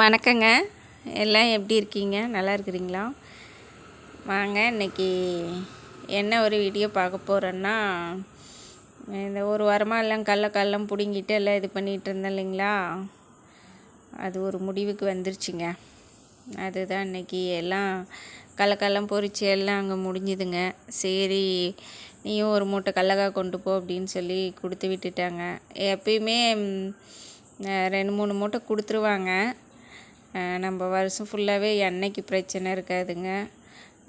வணக்கங்க. எல்லாம் எப்படி இருக்கீங்க? நல்லா இருக்கிறீங்களா? வாங்க இன்னைக்கு என்ன ஒரு வீடியோ பார்க்க போகிறோன்னா இந்த ஒரு வாரமாக எல்லாம் கடல கடலம் பிடுங்கிட்டு எல்லாம் இது பண்ணிகிட்டு இருந்தேன் இல்லைங்களா? அது ஒரு முடிவுக்கு வந்துருச்சுங்க. அதுதான் இன்னைக்கு எல்லாம் கடலக்கல்லாம் பொறிச்சு எல்லாம் அங்கே முடிஞ்சுதுங்க. சரி நீயும் ஒரு மூட்டை கடலக்காய் கொண்டு போ அப்படின்னு சொல்லி கொடுத்து விட்டுட்டாங்க. எப்பயுமே ரெண்டு மூணு மூட்டை கொடுத்துருவாங்க. நம்ம வருஷம் ஃபுல்லாகவே எண்ணெய்க்கு பிரச்சனை இருக்காதுங்க.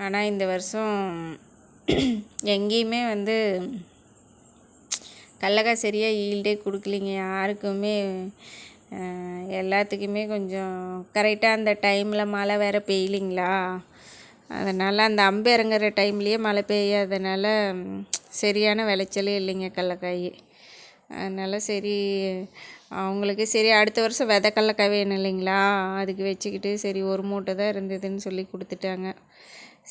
ஆனால் இந்த வருஷம் எங்கேயுமே வந்து கடலக்காய் சரியாக ஈல்டே கொடுக்கலிங்க. யாருக்குமே எல்லாத்துக்குமே கொஞ்சம் கரெக்டாக அந்த டைமில் மழை வேறு பெய்யலிங்களா? அதனால் அந்த அம்பு இறங்குற டைம்லேயே மழை பெய்யாதனால சரியான விளைச்சலே இல்லைங்க கடலக்காய் அதனால் சரி அவங்களுக்கு சரி அடுத்த வருஷம் விதை கடலக்கா வேணும் இல்லைங்களா? அதுக்கு வச்சுக்கிட்டு சரி ஒரு மூட்டை தான் இருந்ததுன்னு சொல்லி கொடுத்துட்டாங்க.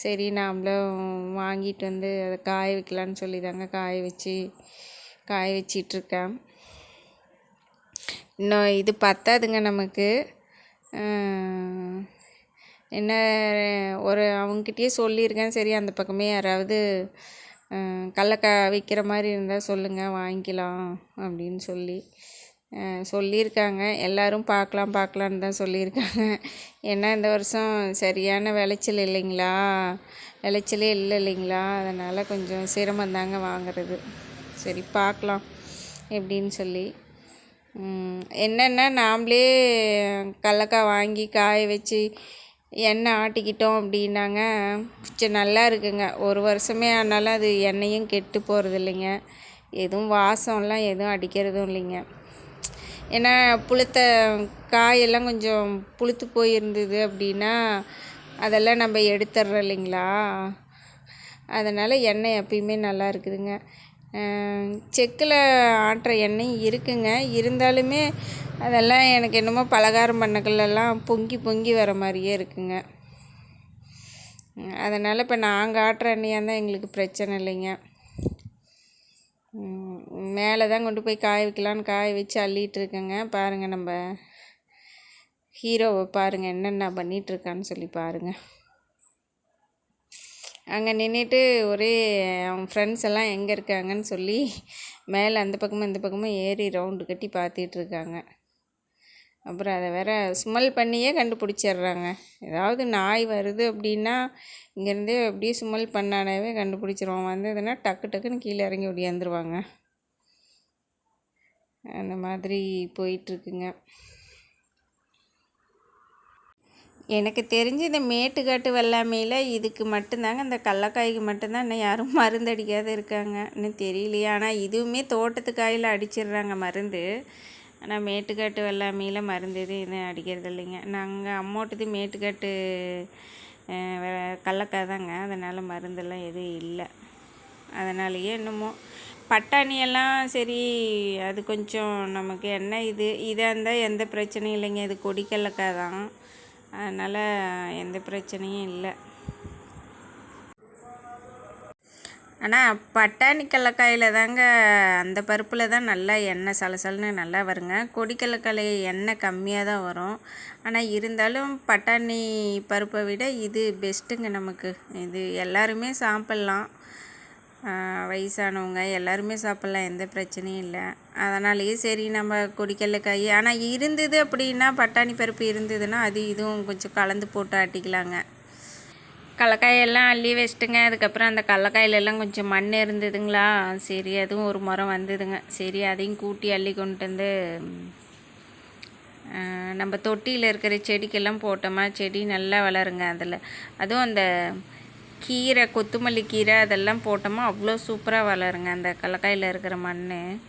சரி நாமளும் வாங்கிட்டு வந்து அதை காய வைக்கலான்னு சொல்லி தாங்க காய வச்சு காய வச்சிட்ருக்கேன் இன்னும் இது பத்தாதுங்க நமக்கு. என்ன ஒரு அவங்கக்கிட்டயே சொல்லியிருக்கேன். சரி அந்த பக்கமே யாராவது கடலக்காய் விற்கிற மாதிரி இருந்தால் சொல்லுங்கள் வாங்கிக்கலாம் அப்படின்னு சொல்லி சொல்லியிருக்காங்க. எல்லோரும் பார்க்கலாம் பார்க்கலான்னு தான் சொல்லியிருக்காங்க. ஏன்னா இந்த வருஷம் சரியான விளைச்சல் இல்லைங்களா? விளைச்சலே இல்லை இல்லைங்களா? அதனால் கொஞ்சம் சிரமந்தாங்க வாங்குறது. சரி பார்க்கலாம் எப்படின்னு சொல்லி. என்னென்னா நாம்ளே கடலக்காய் வாங்கி காய வச்சு எண்ணெய் ஆட்டிக்கிட்டோம் அப்படின்னாங்க. கொஞ்சம் நல்லா இருக்குங்க. ஒரு வருஷமே ஆனாலும் அது எண்ணெயும் கெட்டு போகிறது இல்லைங்க எதுவும் வாசம்லாம் எதுவும் அடிக்கிறதும் இல்லைங்க. ஏன்னா புளுத்த காயெல்லாம் கொஞ்சம் புளுத்து போயிருந்தது அப்படின்னா அதெல்லாம் நம்ம எடுத்துடுறோம் இல்லைங்களா? அதனால் எண்ணெய் எப்பயுமே நல்லா இருக்குதுங்க. செக்கில் ஆட்டுற எண்ணெய் இருக்குங்க. இருந்தாலுமே அதெல்லாம் எனக்கு என்னமோ பலகாரம் பண்ணக்கல்லாம் பொங்கி பொங்கி வர மாதிரியே இருக்குங்க. அதனால் இப்போ நாங்கள் ஆட்டுற எண்ணெயாக இருந்தால் எங்களுக்கு பிரச்சனை இல்லைங்க. மேலே தான் கொண்டு போய் காய வைக்கலான்னு காய வச்சு அள்ளிகிட்டு இருக்கேங்க. பாருங்கள் நம்ம ஹீரோவை பாருங்கள் என்னென்ன பண்ணிகிட்ருக்கான்னு சொல்லி பாருங்கள் அங்கே நின்றுட்டு ஒரே அவன் ஃப்ரெண்ட்ஸ் எல்லாம் எங்கே இருக்காங்கன்னு சொல்லி மேலே அந்த பக்கமும் இந்த பக்கமும் ஏறி ரவுண்டு கட்டி பார்த்துட்ருக்காங்க அப்புறம் அதை வேற ஸ்மெல் பண்ணியே கண்டுபிடிச்சிடுறாங்க. ஏதாவது நாய் வருது அப்படின்னா இங்கேருந்தே அப்படியே ஸ்மெல் பண்ணானவே கண்டுபிடிச்சிருவோம் வந்ததுன்னா டக்கு டக்குன்னு கீழே இறங்கி ஒடியாந்துருவாங்க. அந்த மாதிரி போயிட்டுருக்குங்க எனக்கு தெரிஞ்சு இந்த மேட்டுக்காட்டு வெள்ளாமையில் இதுக்கு மட்டும்தாங்க இந்த கடலக்காய்க்கு மட்டும்தான் இன்னும் யாரும் மருந்து அடிக்காத இருக்காங்க. இன்னும் தெரியலையே. ஆனால் இதுவுமே தோட்டத்து காயில் அடிச்சிடுறாங்க மருந்து. ஆனால் மேட்டுக்காட்டு வெள்ளாமையில் மருந்து எதுவும் எதுவும் அடிக்கிறது இல்லைங்க. நாங்கள் அம்மோட்டது மேட்டுக்காட்டு கடலக்காய் தாங்க. அதனால் மருந்தெல்லாம் எதுவும் இல்லை. அதனாலேயே என்னமோ பட்டாணியெல்லாம் சரி அது கொஞ்சம் நமக்கு என்ன இது இதாக இருந்தால் எந்த பிரச்சனையும் இல்லைங்க. இது கொடிக்கடலக்காய் தான். அதனால் எந்த பிரச்சனையும் இல்லை. ஆனால் பட்டாணி கடலக்காயில் தாங்க அந்த பருப்பில் தான் நல்லா எண்ணெய் சலசலன்னு நல்லா வருங்க. கொடிக்கடலக்காய் எண்ணெய் கம்மியாக தான் வரும். ஆனால் இருந்தாலும் பட்டாணி பருப்பை விட இது பெஸ்ட்டுங்க நமக்கு. இது எல்லாருமே சாப்பிட்லாம். வயசானவங்க எல்லாருமே சாப்பிட்லாம் எந்த பிரச்சனையும் இல்லை. அதனாலேயே சரி நம்ம கொடிக்கடலக்காய் ஆனால் இருந்தது அப்படின்னா பட்டாணி பருப்பு இருந்ததுன்னா அது இதுவும் கொஞ்சம் கலந்து போட்டு ஆட்டிக்கலாங்க. கடலக்காயெல்லாம் அள்ளி வச்சுட்டுங்க. அதுக்கப்புறம் அந்த கடலக்காயிலெல்லாம் கொஞ்சம் மண் இருந்ததுங்களா? சரி அதுவும் ஒரு முறை வந்ததுங்க. சரி அதையும் கூட்டி அள்ளி கொண்டு வந்து நம்ம தொட்டியில் இருக்கிற செடிக்கெல்லாம் போட்டோமா? செடி நல்லா வளருங்க அதில். அதுவும் அந்த கீரை கொத்தமல்லி கீரை அதெல்லாம் போட்டோமா? அவ்வளோ சூப்பராக வளருங்க அந்த கல்லக்காயில் இருக்கிற மண்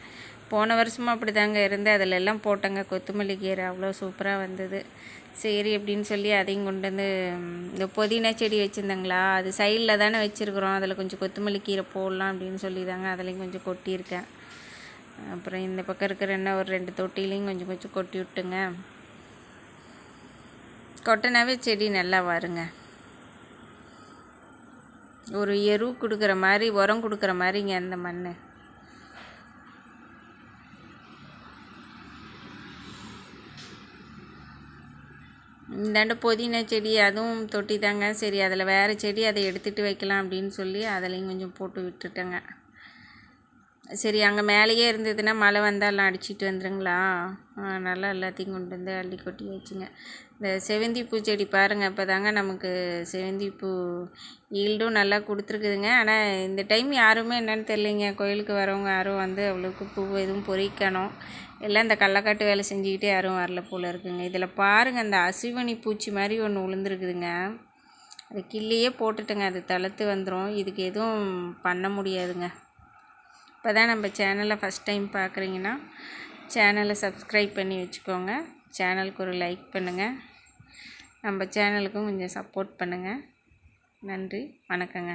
போன வருஷமும் அப்படி தாங்க இருந்து அதில் எல்லாம் போட்டேங்க. கொத்தமல்லி கீரை அவ்வளோ சூப்பராக வந்தது. சரி அப்படின்னு சொல்லி அதையும் கொண்டு வந்து இந்த புதினா செடி வச்சுருந்தாங்களா? அது சைடில் தானே வச்சுருக்குறோம். அதில் கொஞ்சம் கொத்தமல்லி கீரை போடலாம் அப்படின்னு சொல்லி தாங்க அதுலேயும் கொஞ்சம் கொட்டியிருக்கேன். அப்புறம் இந்த பக்கம் இருக்கிற என்ன ஒரு ரெண்டு தொட்டிலையும் கொஞ்சம் கொஞ்சம் கொட்டி விட்டுங்க. கொட்டினாவே செடி நல்லா வருங்க. ஒரு எரு கொடுக்குற மாதிரி உரம் கொடுக்குற மாதிரிங்க அந்த மண் இந்தாண்ட புதினா செடி அதுவும் தொட்டி தாங்க சரி அதில் வேறு செடி அதை எடுத்துகிட்டு வைக்கலாம் அப்படின்னு சொல்லி அதிலையும் கொஞ்சம் போட்டு விட்டுட்டேங்க. சரி அங்கே மேலேயே இருந்ததுன்னா மழை வந்தாலாம் அடிச்சிட்டு வந்துருங்களா? நல்லா எல்லாத்தையும் கொண்டு வந்து அள்ளி கொட்டி வச்சுங்க. இந்த செவந்தி பூச்செடி பாருங்கள் இப்போ தாங்க நமக்கு செவந்தி பூ ஈல்டும் நல்லா கொடுத்துருக்குதுங்க. ஆனால் இந்த டைம் யாருமே என்னென்னு தெரிலிங்க கோயிலுக்கு வரவங்க யாரும் வந்து அவ்வளோக்கு பூ எதுவும் பொறிக்கணும். எல்லாம் இந்த கடலக்காட்டு வேலை செஞ்சுக்கிட்டே யாரும் வரல போல் இருக்குங்க. இதில் பாருங்கள் இந்த அசிவனி பூச்சி மாதிரி ஒன்று விழுந்துருக்குதுங்க அது கிள்ளியே போட்டுட்டுங்க அது தளர்த்து வந்துடும் இதுக்கு எதுவும் பண்ண முடியாதுங்க. இப்போ தான் நம்ம சேனலை ஃபஸ்ட் டைம் பார்க்குறீங்கன்னா சேனலை சப்ஸ்கிரைப் பண்ணி வச்சுக்கோங்க. சேனலுக்கு ஒரு லைக் பண்ணுங்கள் நம்ம சேனலுக்கும் கொஞ்சம் சப்போர்ட் பண்ணுங்கள் நன்றி வணக்கங்க.